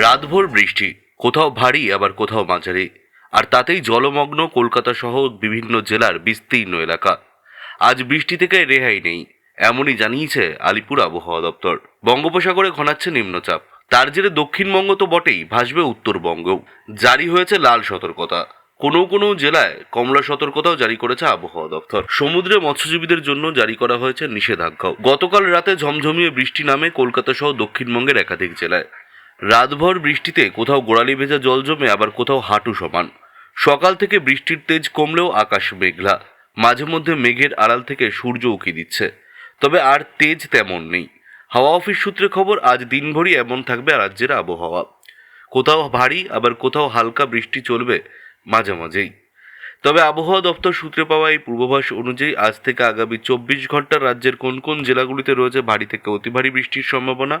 রাতভর বৃষ্টি, কোথাও ভারী, আবার কোথাও মাঝারি। আর তাতেই জলমগ্ন কলকাতা সহ বিভিন্ন জেলার বিস্তীর্ণ এলাকা। আজ বৃষ্টি থেকে রেহাই নেই, এমনই জানিয়েছে আলিপুর আবহাওয়া দপ্তর। বঙ্গোপসাগরে ঘনাচ্ছে নিম্নচাপ। তার জেরে দক্ষিণবঙ্গ তো বটেই, ভাসবে উত্তরবঙ্গও। জারি হয়েছে লাল সতর্কতা। কোনো কোনো জেলায় কমলা সতর্কতাও জারি করেছে আবহাওয়া দপ্তর। সমুদ্রে মৎস্যজীবীদের জন্য জারি করা হয়েছে নিষেধাজ্ঞাও। গতকাল রাতে ঝমঝমিয়ে বৃষ্টি নামে কলকাতা সহ দক্ষিণবঙ্গের একাধিক জেলায়। রাতভর বৃষ্টিতে কোথাও গোড়ালি ভেজা জল জমে, আবার কোথাও হাঁটু সমান। সকাল থেকে বৃষ্টির তেজ কমলেও আকাশ মেঘলা। মাঝে মধ্যে মেঘের আড়াল থেকে সূর্য উকি দিচ্ছে। তবে আর তেজ তেমন নেই। হাওয়া অফিস সূত্রে খবর, আজ দিনভরই এমন থাকবে রাজ্যের আবহাওয়া। কোথাও ভারী, আবার কোথাও হালকা বৃষ্টি চলবে মাঝে মাঝেই। তবে আবহাওয়া দপ্তর সূত্রে পাওয়া এই পূর্বাভাস অনুযায়ী, আজ থেকে আগামী চব্বিশ ঘণ্টা রাজ্যের কোন কোন জেলাগুলিতে রয়েছে ভারী থেকে অতি ভারী বৃষ্টির সম্ভাবনা?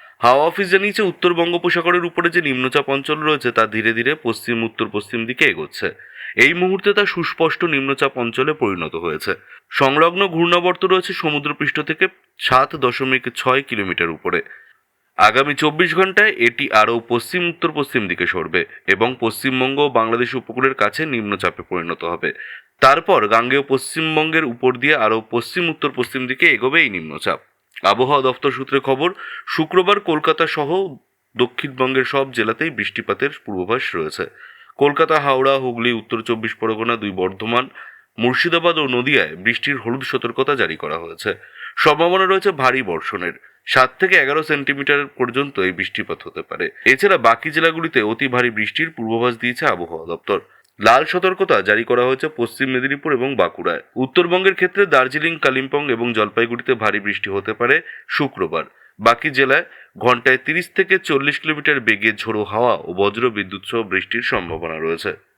হাওয়া অফিস জানিয়েছে উত্তর বঙ্গোপসাগরের উপরে যে নিম্নচাপ অঞ্চল রয়েছে, তা ধীরে ধীরে পশ্চিম, উত্তর, পশ্চিম দিকে এগোচ্ছে। এই মুহূর্তে তা সুস্পষ্ট নিম্নচাপ অঞ্চলে পরিণত হয়েছে। সংলগ্ন ঘূর্ণাবর্ত রয়েছে সমুদ্রপৃষ্ঠ থেকে সাত দশমিক ছয় কিলোমিটার উপরে। আগামী চব্বিশ ঘন্টায় এটি আরও পশ্চিম, উত্তর, পশ্চিম দিকে সরবে এবং পশ্চিমবঙ্গ ও বাংলাদেশ উপকূলের কাছে নিম্নচাপে পরিণত হবে। তারপর গাঙ্গেয় পশ্চিমবঙ্গের উপর দিয়ে আরও পশ্চিম, উত্তর, পশ্চিম দিকে এগোবে এই নিম্নচাপ। আবহাওয়া দপ্তর সূত্রে খবর, শুক্রবার কলকাতা সহ দক্ষিণবঙ্গের সব জেলাতেই বৃষ্টিপাতের পূর্বাভাস রয়েছে। কলকাতা, হাওড়া, হুগলি, উত্তর চব্বিশ পরগনা, দুই বর্ধমান, মুর্শিদাবাদ ও নদিয়ায় বৃষ্টির হলুদ সতর্কতা জারি করা হয়েছে। সম্ভাবনা রয়েছে ভারী বর্ষণের। সাত থেকে এগারো সেন্টিমিটার পর্যন্ত এই বৃষ্টিপাত হতে পারে। এছাড়া বাকি জেলাগুলিতে অতি ভারী বৃষ্টির পূর্বাভাস দিয়েছে আবহাওয়া দপ্তর। লাল সতর্কতা জারি করা হয়েছে পশ্চিম মেদিনীপুর এবং বাঁকুড়ায়। উত্তরবঙ্গের ক্ষেত্রে দার্জিলিং, কালিম্পং এবং জলপাইগুড়িতে ভারী বৃষ্টি হতে পারে শুক্রবার। বাকি জেলায় ঘন্টায় তিরিশ থেকে চল্লিশ কিলোমিটার বেগে ঝোড়ো হাওয়া ও বজ্র বিদ্যুৎ সহ বৃষ্টির সম্ভাবনা রয়েছে।